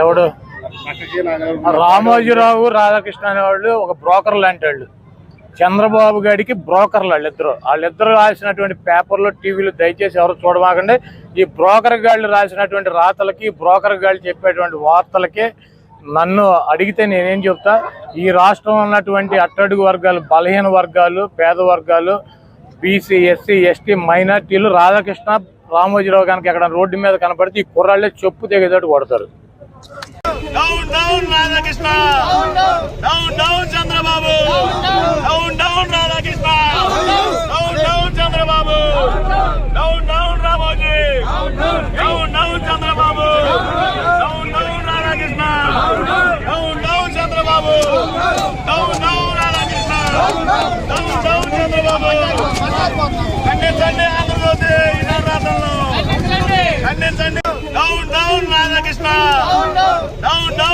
ఎవడు? రామోజీరావు రాధాకృష్ణ అనేవాళ్ళు ఒక బ్రోకర్ లాంటి వాళ్ళు. చంద్రబాబు గారికి బ్రోకర్లు వాళ్ళిద్దరు. వాళ్ళిద్దరు రాసినటువంటి పేపర్లు టీవీలు దయచేసి ఎవరు చూడమాకండి. ఈ బ్రోకర్ గాళ్ళు రాసినటువంటి రాతలకి బ్రోకర్ గాళ్ళు చెప్పేటువంటి వార్తలకి నన్ను అడిగితే నేనేం చెప్తా? ఈ రాష్ట్రంలో ఉన్నటువంటి అట్టడుగు వర్గాలు బలహీన వర్గాలు పేద వర్గాలు బీసీ ఎస్సీ ఎస్టీ మైనార్టీలు రాధాకృష్ణ రామోజీరావు కనుక ఎక్కడ రోడ్డు మీద కనపడితే ఈ కుర్రాళ్ళే చెప్పు తెగేటట్టు కొడతారు. రాధాకృష్ణ. Down down